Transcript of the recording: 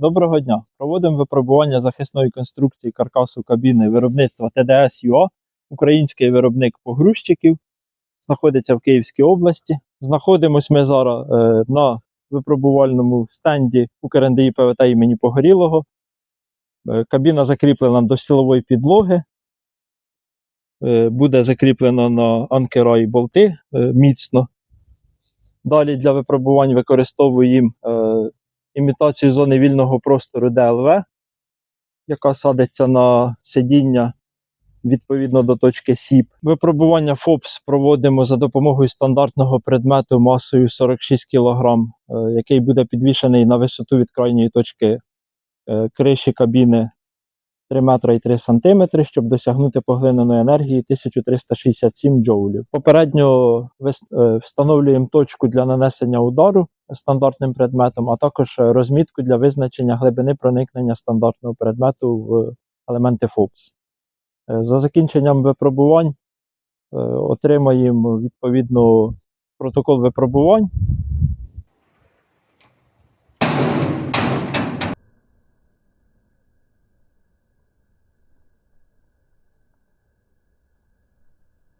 Доброго дня! Проводимо випробування захисної конструкції каркасу кабіни виробництва ТДС ЮА. Український виробник погрузчиків. Знаходиться в Київській області. Знаходимось ми зараз е, на випробувальному стенді УКРНДІ ПВТ імені Погорілого. Е, кабіна закріплена до силової підлоги. Е, буде закріплено на анкера і болти е, міцно. Далі для випробувань використовуємо е, імітацію зони вільного простору ДЛВ, яка садиться на сидіння відповідно до точки СІП. Випробування ФОПС проводимо за допомогою стандартного предмету масою 46 кг, е, який буде підвішений на висоту від крайньої точки е, криші кабіни 3 метри і 3 сантиметри, щоб досягнути поглиненої енергії 1367 джоулів. Попередньо е, встановлюємо точку для нанесення удару стандартним предметом, а також е, розмітку для визначення глибини проникнення стандартного предмету в елементи ФОПС. Е, За закінченням випробувань отримаємо відповідно протокол випробувань